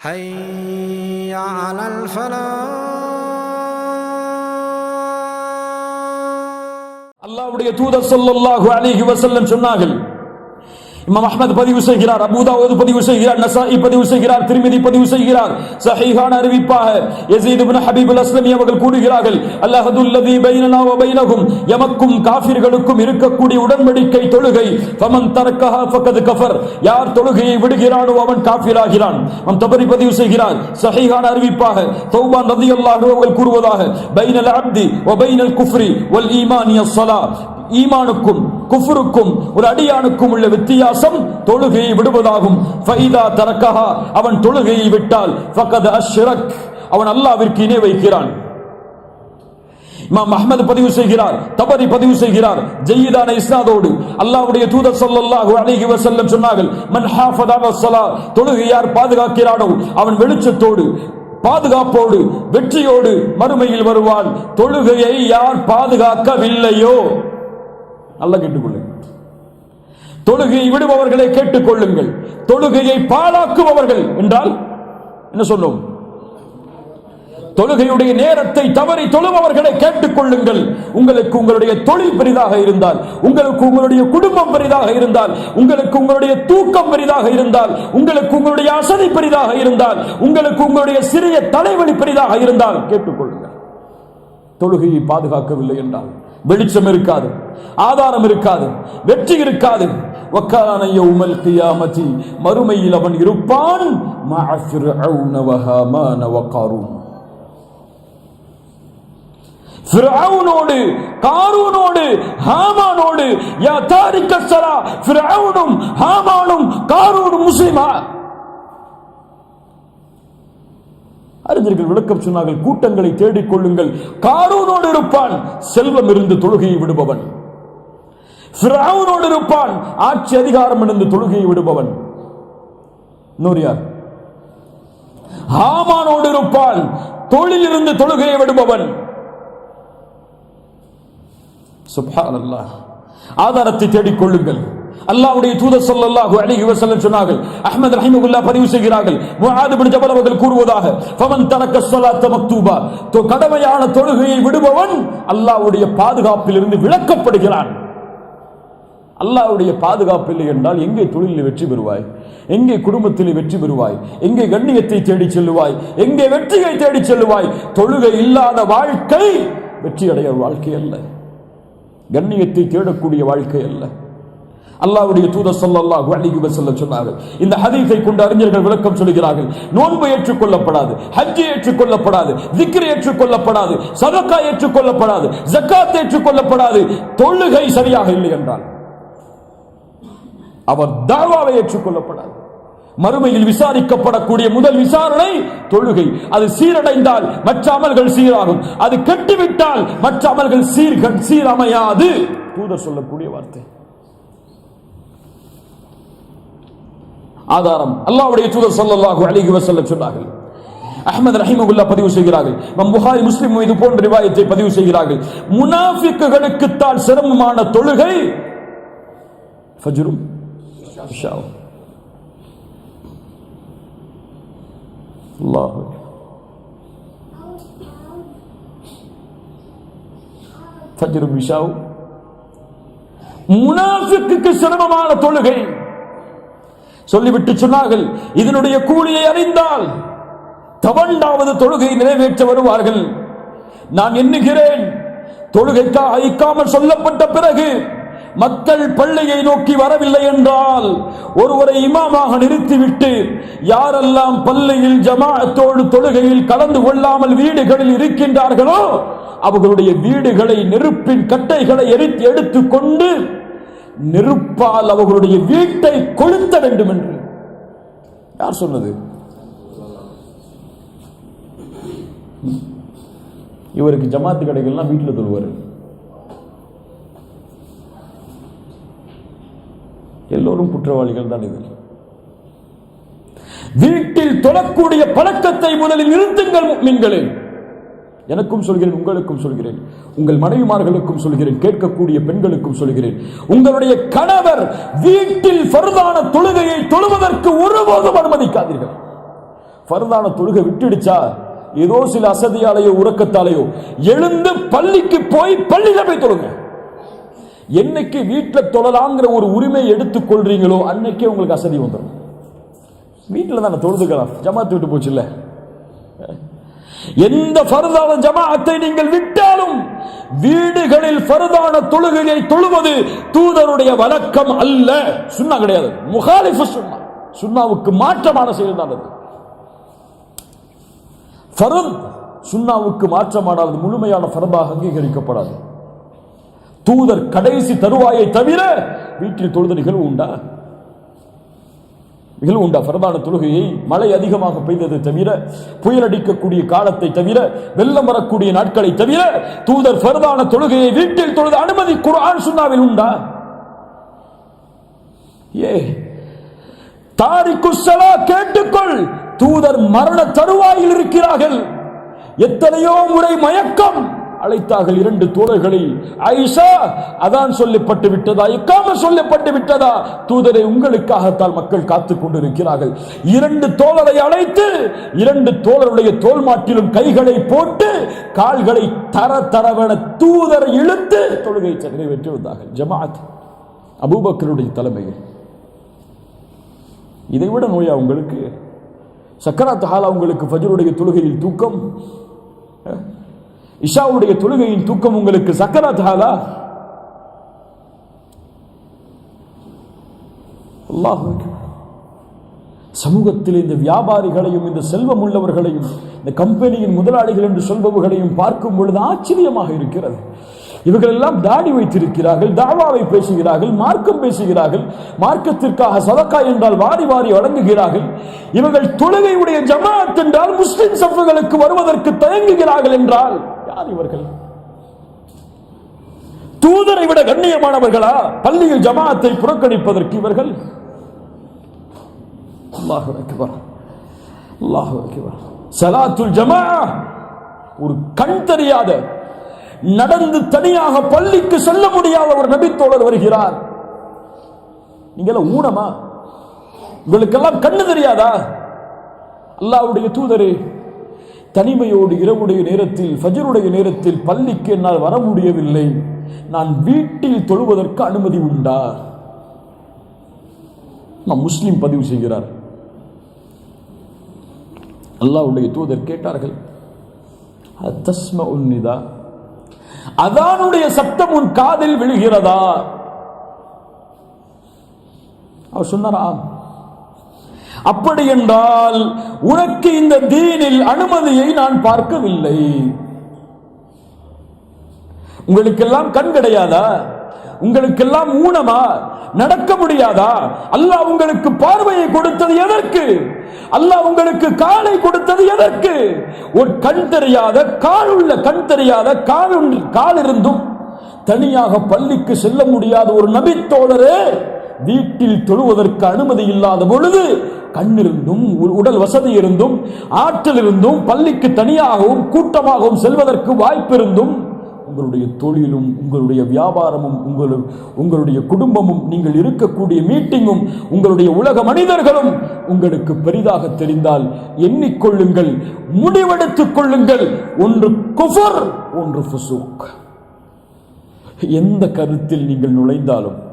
حي على الفلاح அல்லாஹ்வுடைய தூதர் ஸல்லல்லாஹு அலைஹி வஸல்லம் சொன்னார்கள் இமாம் அஹ்மத் பதிவு செய்கிறார் அபூதாவூத் பதிவு செய்கிறார் நசாஇ பதிவு செய்கிறார் திருமதி பதிவு செய்கிறார். சஹீஹான அறிவிப்பாக யஸீத் இப்னு ஹபீபுல் அஸ்லமி அவர்கள் கூறுகிறார்கள் அல்லாஹதுல்லதி பைனனா வ பைனஹும் எமக்கும் காஃபிர்களுக்கும் இருக்கக்கூடிய உடன்படிக்கை தொழுகை ஃபமன் தரக்கஹா ஃபக்கத் கஃபர் யார் தொழுகையை விடுகிறானோ அவன் காஃபிராகிறான் நம் தபரி பதிவு செய்கிறார் சஹீஹான அறிவிப்பாக தௌபான் ரலியல்லாஹு அன்ஹு அவர்கள் கூறுவதாக பைனல் அப்தி வ பைனல் குஃப்ரி வல் ஈமானிய ஸலா ஈமானுக்கும் குஃபுருக்கும் ஒரு அடியானுக்கும் உள்ள வித்தியாசம் தொழுகையை விடுவதாகும். ஃபைதா தரக்கஹா அவன் தொழுகையை விட்டால் ஃபக்கத் அஷ்ரக் அவன் அல்லாவிற்கு இணை வைக்கிறான். இமாம் பதிவு செய்கிறார் தபரி பதிவு செய்கிறார் ஜெயிதான இஸ்னாதோடு. அல்லாவுடைய தூதர் சொல்லல்லாஹு அலைஹி வசல்லம் சொன்னார்கள் மன் ஸலா தொழுகை யார் பாதுகாக்கிறானோ அவன் வெளிச்சத்தோடு பாதுகாப்போடு வெற்றியோடு மறுமையில் வருவான். தொழுகையை யார் பாதுகாக்கவில்லையோ? நல்லா கேட்டுக்கொள்ளுங்கள் தொழுகையை விடுபவர்களை கேட்டுக்கொள்ளுங்கள். தொழுகையை பாழாக்குபவர்கள் என்றால் என்ன சொல்லும்? தொழுகையுடைய நேரத்தை தவறி தொழுபவர்களை கேட்டுக்கொள்ளுங்கள். உங்களுக்கு உங்களுடைய தொழில் பெரிதாக இருந்தால் உங்களுக்கு உங்களுடைய குடும்பம் பெரிதாக இருந்தால் உங்களுக்கு உங்களுடைய தூக்கம் பெரிதாக இருந்தால் உங்களுக்கு உங்களுடைய அசதி பெரிதாக இருந்தால் உங்களுக்கு உங்களுடைய சிறிய தலைவலி பெரிதாக இருந்தால் கேட்டுக்கொள்ளுங்கள். தொழுகையை பாதுகாக்கவில்லை என்றால் வெளிச்சம் இருக்காது ஆதாரம் இருக்காது வெற்றி இருக்காது. வக்கான யௌமல் கியாமதி மறுமையில் அவன் இருப்பான். மஅ ஃபிர்அவுன வ ஹாமான வ காரூன் ஃபிர்அவுனோடு காரூனோடு ஹாமானோடு யா தாரிக்க ஸலா ஃபிர்அவுனும் ஹாமானும் காரூனும் முஸ்லிமா? அறிஞர்கள் விளக்கம் சொன்னார்கள் கூட்டங்களை தேடிக் கொள்ளுங்கள். காரூனோடு இருப்பான் செல்வம் இருந்து தொழுகையை விடுபவன். இருப்பான் ஆட்சி அதிகாரம் இருந்து தொழுகையை விடுபவன். இன்னொரு யார்? ஹாமானோடு இருப்பான் தொழில் இருந்து தொழுகையை விடுபவன். சுப்ஹானல்லாஹ். ஆதாரத்தை தேடிக் கொள்ளுங்கள் அல்லாஹ்வுடைய தூதர் ஸல்லல்லாஹு அலைஹி வஸல்லம் சொன்னார்கள் அஹ்மத் ரஹிமஹுல்லாஹ் பதிவு செய்கிறார்கள். முஆத் பின் ஜபல் அவர்கள் கூறுவதாக ஃபமன் தரக்க ஸலாத்த மக்தூபா. தொ கடமையான தொழுகையை விடுபவன் அல்லாஹ்வுடைய பாதுகாப்பில் இருந்து விலக்கப்படுகிறான். அல்லாஹ்வுடைய பாதுகாப்பு இல்லை என்றால் எங்கே தொழிலில் வெற்றி பெறுவாய்? எங்கே குடும்பத்தில் வெற்றி பெறுவாய்? எங்கே கண்ணியத்தை தேடி செல்லுவாய்? எங்கே வெற்றியை தேடி செல்லுவாய்? தொழுகை இல்லாத வாழ்க்கை வெற்றி அடைய வாழ்க்கை அல்ல. கண்ணியத்தை தேடக்கூடிய வாழ்க்கை அல்ல. அல்லாவுடைய தூத ஸல்லல்லாஹு அலைஹி செல்ல சொன்னார்கள் இந்த ஹதீஸை கொண்டு அறிஞர்கள் விளக்கம் சொல்கிறார்கள் நோன்பு ஏற்றுக்கொள்ளப்படாது ஹஜ்ஜி ஏற்றுக்கொள்ளப்படாது விக்ரி ஏற்றுக்கொள்ளப்படாது சதக்கா ஏற்றுக்கொள்ளப்படாது ஜக்காத் ஏற்றுக்கொள்ளப்படாது தொழுகை சரியாக இல்லை என்றால் அவர் தாவாவை ஏற்றுக்கொள்ளப்படாது. மறுமையில் விசாரிக்கப்படக்கூடிய முதல் விசாரணை தொழுகை. அது சீரடைந்தால் மற்ற அமல்கள் சீராகும். அது கெட்டுவிட்டால் மற்ற அமல்கள் சீர்கள் சீரமையாது. தூதர் சொல்லக்கூடிய வார்த்தை. ஆதாரம். அல்லாவுடைய தூதர் ஸல்லல்லாஹு அலைஹி வஸல்லம் சொன்னார்கள். அஹ்மத் ரஹிமகுல்லா பதிவு செய்கிறார்கள். நம் புகாரி முஸ்லிம் இது போன்ற ரிவாயத்தை பதிவு செய்கிறார்கள். முனாஃபிக்குகளுக்குத்தான் சிரமமான தொழுகை. ஃபஜ்ரும் இஷாவும் அல்லாஹ் ஃபஜ்ரும் இஷாவும் முனாஃபிக்குக்கு சிரமமான தொழுகை. சொல்லிவிட்டு சொன்னார்கள் இதனுடைய கூலியை அறிந்தால் தவண்டாவது தொழுகை நிறைவேற்ற வருவார்கள். நான் எண்ணுகிறேன் தொழுகைக்காக ஐக்காமல் சொல்லப்பட்ட பிறகு மக்கள் பள்ளியை நோக்கி வரவில்லை என்றால் ஒருவரை இமாமாக நிறுத்திவிட்டு யாரெல்லாம் பள்ளியில் ஜமாத்தோடு தொழுகையில் கலந்து கொள்ளாமல் வீடுகளில் இருக்கின்றார்களோ அவர்களுடைய வீடுகளை நெருப்பின் கட்டைகளை எரித்து எடுத்துக்கொண்டு நெருப்பால் அவர்களுடைய வீட்டை கொளுத்த வேண்டும் என்று. யார் சொன்னது? இவருக்கு ஜமாத்து கடைகள்லாம் வீட்டில் தொழுவார். எல்லோரும் குற்றவாளிகள் தான் இதில் வீட்டில் தொழக்கூடிய பழக்கத்தை முதலில் நிறுத்துங்கள் மீன்களே. எனக்கும் சொல்கிறேன் உங்களுக்கும் சொல்கிறேன் உங்கள் மனைவிமார்களுக்கும் சொல்கிறேன் கேட்கக்கூடிய பெண்களுக்கும் சொல்கிறேன். உங்களுடைய கணவர் வீட்டில் ஃபர்தான தொழுகையை தொழுவதற்கு ஒருபோதும் அனுமதிக்காதீர்கள். ஃபர்தான தொழுகை விட்டுடுச்சா? ஏதோ சில அசதியாலேயோ உறக்கத்தாலேயோ எழுந்து பள்ளிக்கு போய் பள்ளியில போய் தொழுங்க. என்னைக்கு வீட்டில் தொழலாங்கிற ஒரு உரிமை எடுத்துக் கொள்றீங்களோ அன்னைக்கே உங்களுக்கு அசதி வந்துடும். வீட்டில் தானே தொழுதுக்கலாம். ஜமாத்து விட்டு போச்சு இல்லை எந்த ஃபர்தான ஜமாஅத்தை நீங்கள் விட்டாலும் வீடுகளில் ஃபர்தான தொழுகையை தொழுவது தூதருடைய வழக்கம் அல்ல. சுண்ணா கிடையாது. முகாலிஃபு சுண்ணா. சுண்ணாவுக்கு மாற்றமான செயல் தான் அது. ஃபர்த் சுண்ணாவுக்கு மாற்றமானது முழுமையான ஃபர்தாக அங்கீகரிக்கப்படாது. தூதர் கடைசி தருவாயை தவிர வீட்டில் தொழுத நிகழ்வு உண்டா? நிகழ்வு உண்டா? பிரதான தொழுகையை மழை அதிகமாக பெய்ததை தவிர புயல் அடிக்கக்கூடிய காலத்தை தவிர வெள்ளம் வரக்கூடிய நாட்களை தவிர தூதர் பிரதான தொழுகையை வீட்டில் தொழுத அனுமதி குரான் சுண்ணாவில் உண்டா? ஏ தாரிக்குசலா கேட்டுக்கொள். தூதர் மரண தருவாயில் இருக்கிறார்கள். எத்தனையோ முறை மயக்கம். அழைத்தார்கள் இரண்டு தோழர்களை ஐஷா அதான் சொல்லப்பட்டு விட்டதா? இக்காம சொல்லப்பட்டு விட்டதா? தூதரை உங்களுக்காகத்தான் மக்கள் காத்துக் கொண்டிருக்கிறார்கள். இரண்டு தோழரை அழைத்து இரண்டு தோழருடைய தோல் மாட்டிலும் கைகளை போட்டு கால்களை தர தரவென தூதரை இழுத்து தொழுகை நிறைவேற்றி வந்தார்கள். ஜமாத் அபூபக்கருடைய தலைமையில். இதை விட நோயா உங்களுக்கு? சக்கராத் ஹாலா உங்களுக்கு ஃபஜருடைய தொழுகையில் தூக்கம்? இஷாவுடைய தொழுகையின் தூக்கம் உங்களுக்கு சக்கராத் ஹாலா அல்லாஹ் சமூகத்தில் இந்த வியாபாரிகளையும் இந்த செல்வம் உள்ளவர்களையும் இந்த கம்பெனியின் முதலாளிகள் என்று சொல்பவர்களையும் பார்க்கும் பொழுது ஆச்சரியமாக இருக்கிறது. இவர்கள் எல்லாம் தாடி வைத்திருக்கிறார்கள் தாவாவை பேசுகிறார்கள் மார்க்கம் பேசுகிறார்கள் மார்க்கத்திற்காக சதக்கா என்றால் வாரி வாரி வழங்குகிறார்கள். இவர்கள் தொழுகையுடைய ஜமாத் என்றால் முஸ்லிம் சஃபுகளுக்கு வருவதற்கு தயங்குகிறார்கள் என்றால் யார் இவர்கள். தூதரை விட கண்ணியமானவர்களா? பள்ளியில் ஜமாத்தை புறக்கணிப்பதற்கு இவர்கள். சலாத்துல் ஜமா ஒரு கண் தெரியாத நடந்து தனியாக பள்ளிக்கு செல்ல முடியாத ஒரு நபித்தோழர் வருகிறார். நீங்களாம் ஊனமா? உங்களுக்கெல்லாம் கண்ணு தெரியாதா? அல்லாவுடைய தூதரே தனிமையோடு இரவுடைய நேரத்தில் ஃபஜருடைய நேரத்தில் பள்ளிக்கு என்னால் வர முடியவில்லை. நான் வீட்டில் தொழுவதற்கு அனுமதி உண்டா? நான் முஸ்லீம் பதிவு செய்கிறார். அல்லாவுடைய தூதர் கேட்டார்கள் அத்தஸ்ம உன்னிதா அதானுடைய சப்தம் உன் காதில் விழுகிறதா? அவர் சொன்னாரா அப்படி என்றால் உனக்கு இந்த தீனில் அனுமதியை நான் பார்க்கவில்லை. உங்களுக்கெல்லாம் கண் கிடையாதா? உங்களுக்கெல்லாம் ஊனமா? நடக்க முடியாதா? அல்லாஹ் உங்களுக்கு பார்வையை கொடுத்தது எதற்கு? அல்லாஹ் உங்களுக்கு காலை கொடுத்தது எதற்கு? ஒரு கண் தெரியாத கால் உள்ள கண் தெரியாத கால் கால் இருந்தும் தனியாக பள்ளிக்கு செல்ல முடியாத ஒரு நபித்தோழரே வீட்டில் தொழுவதற்கு அனுமதி இல்லாத பொழுது கண்ணிருந்தும் உ- உடல் வசதி இருந்தும் ஆற்றல் இருந்தும் பள்ளிக்கு தனியாகவும் கூட்டமாகவும் செல்வதற்கு வாய்ப்பு இருந்தும் உங்களுடைய தொழிலும் உங்களுடைய வியாபாரமும் உங்கள் உங்களுடைய குடும்பமும் நீங்கள் இருக்கக்கூடிய மீட்டிங்கும் உங்களுடைய உலக மனிதர்களும் உங்களுக்கு பெரிதாக தெரிந்தால் எண்ணிக்கொள்ளுங்கள் முடிவெடுத்துக் கொள்ளுங்கள். ஒன்று குஃபர் ஒன்று ஃபுசூக். எந்த கருத்தில் நீங்கள் நுழைந்தாலும்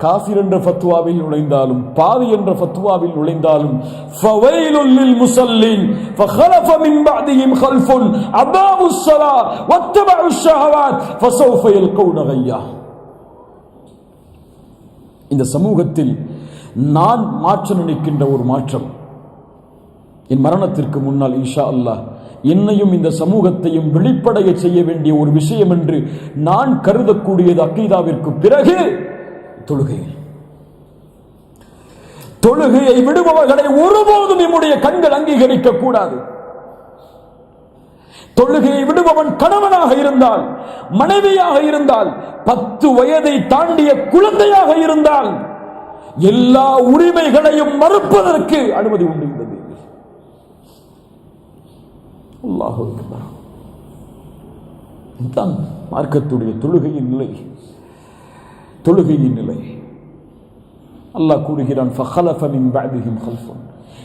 காஃபிர் என்ற ஃபத்வாவில் நுழைந்தாலும் பாவி என்ற ஃபத்வாவில் நுழைந்தாலும் ஃபவைலுல் லில் முஸல்லின் ஃபகலஃப மின் பஅதிஹிம் கல்ஃபுன் அபாவு ஸலா வத்தபஉ ஷஹவாத் ஃபஸௌஃப யல்கௌன கய்யா இந்த சமூகத்தில் நான் மாற்ற நினைக்கின்ற ஒரு மாற்றம். என் மரணத்திற்கு முன்னால் இன்ஷா அல்லாஹ் என்னையும் இந்த சமூகத்தையும் வெளிப்படைய செய்ய வேண்டிய ஒரு விஷயம் என்று நான் கருதக்கூடியது அக்கீதாவிற்கு பிறகு தொழுகை தொழுகையை விடுபவர்களை ஒருபோதும் நம்முடைய கண்கள் அங்கீகரிக்க கூடாது. தொழுகையை விடுபவன் கணவனாக இருந்தால் மனைவியாக இருந்தால் பத்து வயதை தாண்டிய குழந்தையாக இருந்தால் எல்லா உரிமைகளையும் மறுப்பதற்கு அனுமதி உண்டு இந்த இதுதான் மார்க்கத்துடைய தொழுகையின் நிலை. தொழுகையின் நிலை. அல்லாஹ் கூறுகிறான்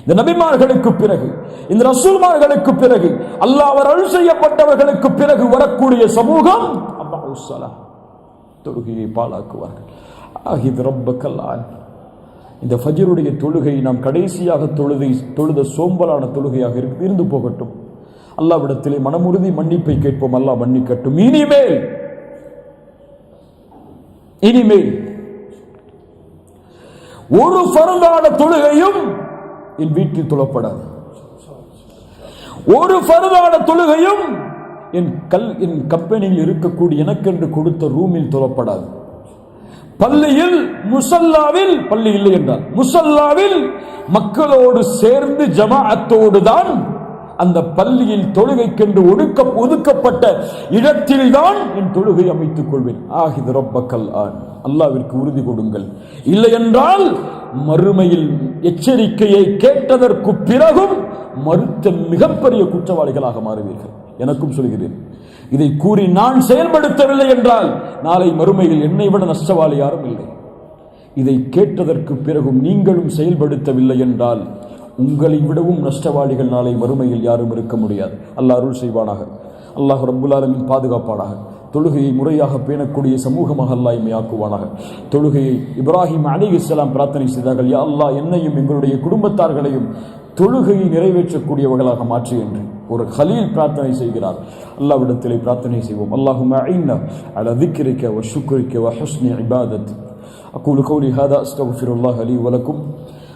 இந்த நபிமார்களுக்கு பிறகு இந்த ரசூல்மார்களுக்கு பிறகு அல்லாஹ் அவர் அழு செய்யப்பட்டவர்களுக்கு பிறகு வரக்கூடிய சமூகம் தொழுகையை பாலாக்குவார்கள் ஆஹித் ரப்பக்கல்லான் இந்த ஃபஜருடைய தொழுகை நாம் கடைசியாக தொழுதை தொழுத சோம்பலான தொழுகையாக இருந்து போகட்டும். அல்லாவிடத்திலே மனமுறுதி மன்னிப்பை கேட்போம். அல்லாஹ் மன்னிக்கட்டும். இனிமேல் இனிமேல் ஒரு ஃபரதான தொழுகையும் என் வீட்டில் தொழப்படாது. ஒரு ஃபரதான தொழுகையும் என் கல் என் கம்பெனியில் இருக்கக்கூடிய எனக்கென்று கொடுத்த ரூமில் தொழப்படாது. பள்ளியில் முசல்லாவில் பள்ளி இல்லை என்றால் முசல்லாவில் மக்களோடு சேர்ந்து ஜமாஅத்தோடு தான் அந்த பள்ளியில் தொழுகைக்கென்று ஒடுக்க ஒதுக்கப்பட்ட இடத்தில்தான் என் தொழுகை அமைத்துக் கொள்வேன். ஆகிது ரப்பக்கல் ஆன். அல்லாவிற்கு உறுதி கொடுங்கள். இல்லை என்றால் மறுமையில் எச்சரிக்கையை கேட்டதற்கு பிறகும் மறுத்த மிகப்பெரிய குற்றவாளிகளாக மாறுவீர்கள். எனக்கும் சொல்கிறேன். இதை கூறி நான் செயல்படுத்தவில்லை என்றால் நாளை மறுமையில் என்னை விட நஷ்டவாளி யாரும் இல்லை. இதை கேட்டதற்கு பிறகும் நீங்களும் செயல்படுத்தவில்லை என்றால் உங்களை விடவும் நஷ்டவாளிகள் நாளை வறுமையில் யாரும் இருக்க முடியாது. அல்லாஹ் அருள் செய்வானாக. அல்லாஹ் ரபுல்லாலமின் பாதுகாப்பானாக. தொழுகையை முறையாக பேணக்கூடிய சமூகமாக அல்லாஹ் இம்மையாக்குவானாக தொழுகையை இப்ராஹிம் அலி இஸ்லாம் பிரார்த்தனை செய்தார்கள் யா அல்லாஹ் என்னையும் எங்களுடைய குடும்பத்தார்களையும் தொழுகையை நிறைவேற்றக்கூடியவர்களாக மாற்று என்று ஒரு ஹலீல் பிரார்த்தனை செய்கிறார். அல்லாவிடத்திலே பிரார்த்தனை செய்வோம். அல்லாஹும் ஐன்னா அல திக்கிரிக்க வ சுக்குரிக்க வ ஹஸ்னி இபாதத். அக்கூலு கௌலி ஹாதா அஸ்தகுஃபிருல்லாஹ் அலி வலக்கும்